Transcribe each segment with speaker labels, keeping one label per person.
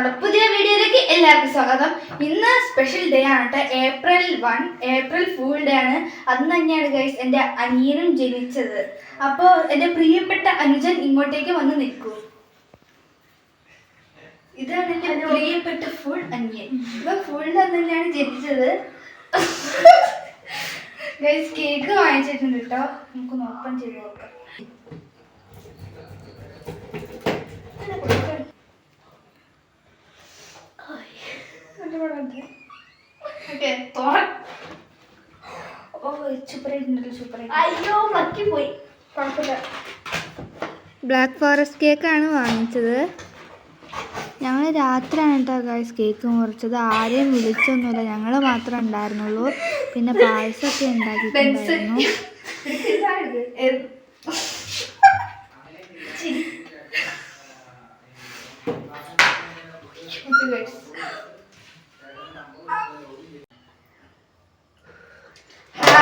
Speaker 1: നമ്മുടെ പുതിയ വീഡിയോയിലേക്ക് എല്ലാവർക്കും സ്വാഗതം. ഇന്ന് സ്പെഷ്യൽ ഡേ ആണ് കേട്ടോ April one April fool day ആണ്. അന്ന് തന്നെയാണ് ഗൈസ് എന്റെ അനിയനും ജനിച്ചത്. അപ്പോൾ എന്റെ പ്രിയപ്പെട്ട അനുജൻ ഇങ്ങോട്ടേക്ക് വന്ന് നിൽക്കൂ. ഇതാണ് എന്റെ പ്രിയപ്പെട്ട ഫുൾ അനിയൻ. ഇപ്പൊ ഫുൾ അന്ന് തന്നെയാണ് ജനിച്ചത്. ഗൈസ് കേക്ക് വാങ്ങിച്ചിട്ടുണ്ട് കേട്ടോ നമുക്കൊന്ന് ഓപ്പൺ ചെയ്ത് നോക്കാം ഓക്കേ, തുറ. ഓ, സൂപ്പറായിട്ടുണ്ടല്ലോ, സൂപ്പറായിട്ട്.
Speaker 2: അയ്യോ പോയി.
Speaker 1: ബ്ലാക്ക് ഫോറസ്റ്റ് കേക്കാണ് വാങ്ങിച്ചത്. ഞങ്ങൾ രാത്രിയാണ് കേട്ടോ ഗൈസ് കേക്ക് മുറിച്ചത്. ആരെയും വിളിച്ചൊന്നുമില്ല. ഞങ്ങൾ മാത്രമേ ഉണ്ടായിരുന്നുള്ളൂ. പിന്നെ പായസമൊക്കെ ഉണ്ടാക്കിയിട്ടുണ്ടായിരുന്നു. Okay, guys.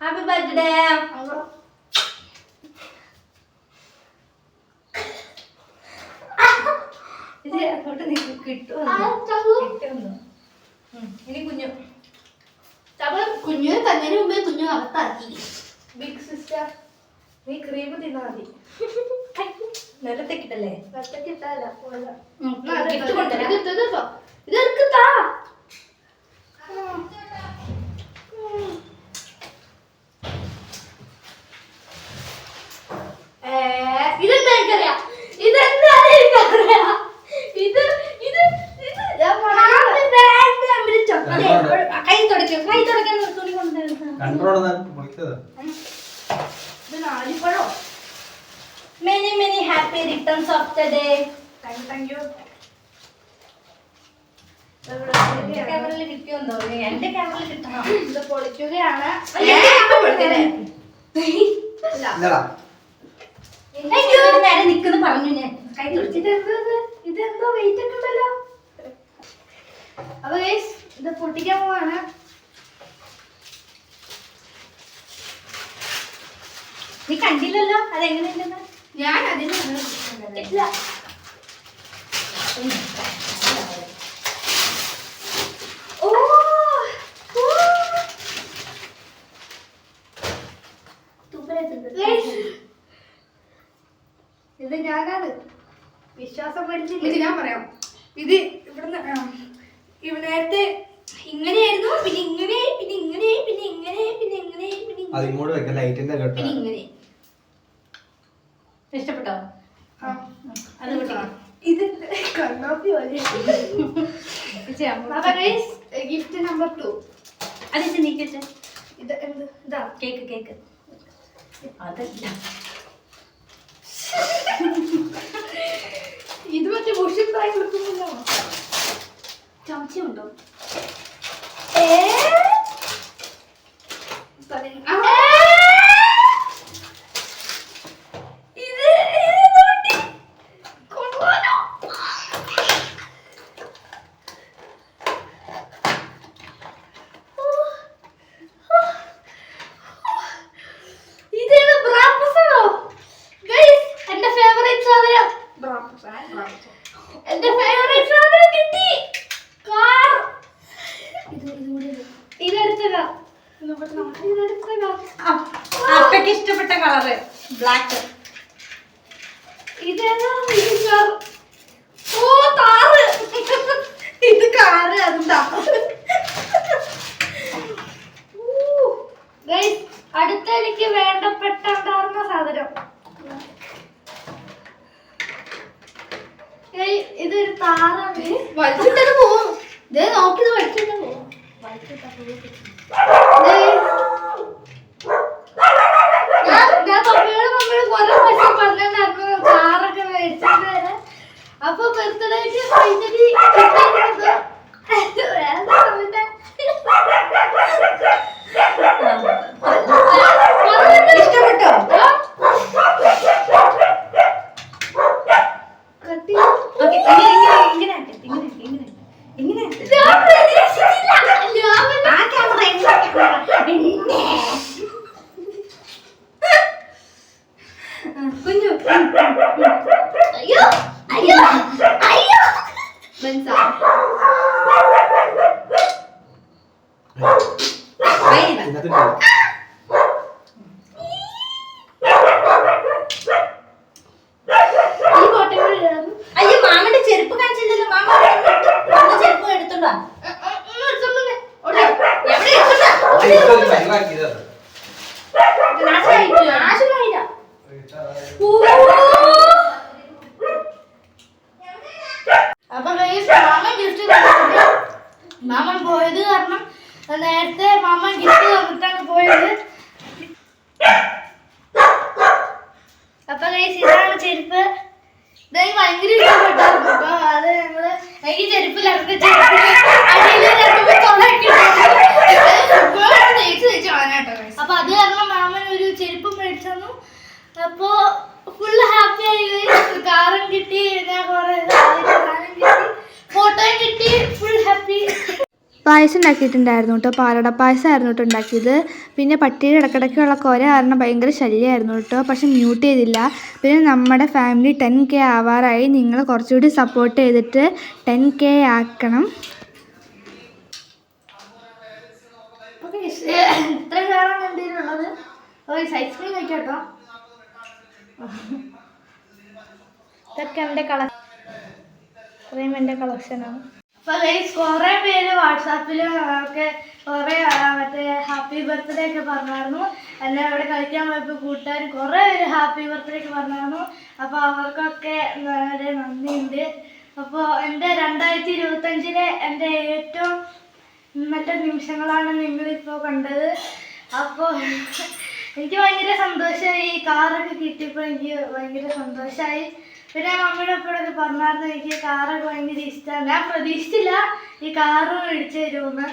Speaker 2: happy birthday ഇത് അങ്ങോട്ട് കിട്ടുമെന്നോ ഇനി കുഞ്ഞു.
Speaker 1: കുഞ്ഞിനെ തന്നതിന് മുമ്പേ കുഞ്ഞു അകത്താക്കി.
Speaker 2: ബിഗ് സിസ്റ്റർ നീ ക്രീം തിന്നാ മതി. നിലത്തേക്കിട്ടല്ലേ.
Speaker 1: ഇതെടുക്ക് താ ഇതെന്താ എനിക്കറിയാം ഇതെന്താ എനിക്കറിയാം ഇത് ഇത് ഇത് ഞാൻ
Speaker 2: കൈ തുടയ്ക്കും കൈ തുടയ്ക്കാൻ തുണി കൊണ്ടുവരുന്ന
Speaker 3: കണ്ടോടെ വിളിച്ചത്
Speaker 1: ഇത് നാലിപ്പഴോ?
Speaker 2: Many many happy returns of the day
Speaker 1: thank you
Speaker 2: ക്യാമറയിൽ കിട്ടിയോന്നോ? എന്റെ ക്യാമറയിൽ കിട്ടണം?
Speaker 1: ഇത് പൊളിക്കുകയാണ്.
Speaker 2: നേരെ നിക്കുന്നു പറഞ്ഞു ഞാൻ. കൈ തുടിച്ചിട്ട്
Speaker 1: ഇതെന്തോ ഇത്? ഇതെന്തോ വെയിറ്റ് ഒക്കെ ഉണ്ടല്ലോ. അപ്പൊ ഇത് പൊട്ടിക്കാൻ പോവാണ്.
Speaker 2: നീ കണ്ടില്ലല്ലോ? അതെങ്ങനെയുണ്ടെന്ന്?
Speaker 1: ഞാൻ അതിന്
Speaker 2: ഇല്ല.
Speaker 1: ഓ ഇത് ഞാനാണ്. വിശ്വാസം പഠിച്ചില്ല ഇത് ഞാൻ പറയാം. ഇത് ഇവിടുന്ന് ഇവിടെ നേരത്തെ ഇങ്ങനെയായിരുന്നു. പിന്നെ ഇങ്ങനെ പിന്നെ ഇങ്ങനെ പിന്നെ ഇങ്ങനെ പിന്നെ ഇങ്ങനെ പിന്നെ ഇങ്ങനെ, പിന്നെ ഇങ്ങനെ.
Speaker 2: ഇഷ്ടപ്പെട്ടോ. അത്
Speaker 1: ഗിഫ്റ്റ് നമ്പർ ടു
Speaker 2: അതിന്റെ നീക്കിട്ട്
Speaker 1: ഇത് എന്ത്? ഇതാ.
Speaker 2: Cake cake. അതല്ല.
Speaker 1: ഇത് മറ്റേ മുഷിപ്പായി കൊടുക്കുന്നില്ല
Speaker 2: ചമച്ചുണ്ടോ
Speaker 1: ഏ ആ. ഇത് ഇത് പൊട്ടി. കൊണ്ടുപോകാനോ? ഇതേത് ബ്രാപ്പസ് ആണോ? Guys, എന്റെ favorite സാധനം. എന്റെ favorite സാധനം കിട്ടി. കാർ. ഇത് ഇതുകൂടി ഇത്. ഇതെടുത്തതാ.
Speaker 2: അപ്പയ്ക്ക് ഇഷ്ടപ്പെട്ട കളറ് ബ്ലാക്ക്.
Speaker 1: ഓ, താറ്. ഇത് കാറ് എന്താ അടുത്ത എനിക്ക് വേണ്ടപ്പെട്ടുണ്ടായിരുന്ന സാധനം. ഇതൊരു താറാണ്. വലിച്ചിട്ടത് പോവും. ഇത് നോക്കി വലിച്ചിട്ട് പോവും വലിച്ചിട്ടാ പോവും.
Speaker 4: അപ്പൊ മാമൻ തന്നിട്ടുണ്ട്. മാമൻ പോയത് കാരണം നേരത്തെ മാമൻ ഗിഫ്റ്റ് തന്നിട്ടാണ് പോയത് അപ്പൊ ഇതാണ് ചെരുപ്പ് ഇതായി ഭയങ്കര ഇഷ്ടപ്പെട്ടായിരുന്നു അപ്പൊ അത് ഞങ്ങൾ എനിക്ക് ചെരുപ്പില്ലാത്ത ചെരുപ്പ് അടിയിൽ രണ്ടുമൂന്ന് തൊള്ളയൊക്കെ ഉണ്ടായിരുന്നു. തേച്ച് തേച്ച് കളഞ്ഞാട്ടോ guys. അപ്പൊ അത് കാരണം മാമൻ ഒരു ചെരുപ്പ് മേടിച്ചു തന്നു അപ്പോ ഫുള്ള് ഹാപ്പി ആയി കാറും കിട്ടി ഞാൻ കുറെ സാധനം കിട്ടി ഫോട്ടോയും കിട്ടി ഫുൾ ഹാപ്പി പായസം ഉണ്ടാക്കിയിട്ടുണ്ടായിരുന്നു കേട്ടോ. പാലട പായസമായിരുന്നു കേട്ടോ ഉണ്ടാക്കിയത്. പിന്നെ പട്ടിയുടെ ഇടക്കിടയ്ക്കുള്ള കുര കാരണം ഭയങ്കര ശല്യമായിരുന്നു കേട്ടോ. പക്ഷെ മ്യൂട്ട് ചെയ്തില്ല. പിന്നെ നമ്മുടെ ഫാമിലി ടെൻ കെ ആവാറായി. നിങ്ങൾ കുറച്ചുകൂടി സപ്പോർട്ട് ചെയ്തിട്ട് ടെൻ കെ ആക്കണം. കേട്ടോ. ഇതൊക്കെ എന്റെ കള ഇത്രയും എന്റെ കളക്ഷനാണ് അപ്പോൾ കുറേ പേര് വാട്സാപ്പിൽ ഒക്കെ കുറേ മറ്റേ ഹാപ്പി ബർത്ത്ഡേ ഒക്കെ പറഞ്ഞായിരുന്നു. എന്നെ അവിടെ കളിക്കാൻ പോയപ്പോൾ കൂട്ടുകാർ കുറേ പേര് ഹാപ്പി ബർത്ത്ഡേ ഒക്കെ പറഞ്ഞായിരുന്നു. അപ്പോൾ അവർക്കൊക്കെ വളരെ നന്ദിയുണ്ട്. അപ്പോൾ എന്റെ രണ്ടായിരത്തി ഇരുപത്തഞ്ചിലെ എന്റെ ഏറ്റവും നല്ല നിമിഷങ്ങളാണ് നിങ്ങളിപ്പോൾ കണ്ടത്. അപ്പോൾ എനിക്ക് ഭയങ്കര സന്തോഷമായി. ഈ കാറൊക്കെ കിട്ടിയപ്പോൾ എനിക്ക് ഭയങ്കര സന്തോഷമായി. പിന്നെ മമ്മിയുടെ അപ്പോഴൊക്കെ പറഞ്ഞായിരുന്നു എനിക്ക് കാറൊക്കെ ഭയങ്കര ഇഷ്ടമാണ് ഞാൻ പ്രതീക്ഷിച്ചില്ല ഈ കാറ് മേടിച്ചു തരുമെന്ന്.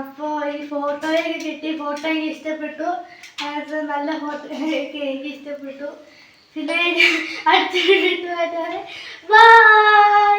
Speaker 4: അപ്പോൾ ഈ ഫോട്ടോയൊക്കെ കിട്ടി ഫോട്ടോ എനിക്ക് ഇഷ്ടപ്പെട്ടു. അത് നല്ല ഫോട്ടോ ഒക്കെ എനിക്ക് ഇഷ്ടപ്പെട്ടു. പിന്നെ അടുത്ത വീഡിയോ ബൈ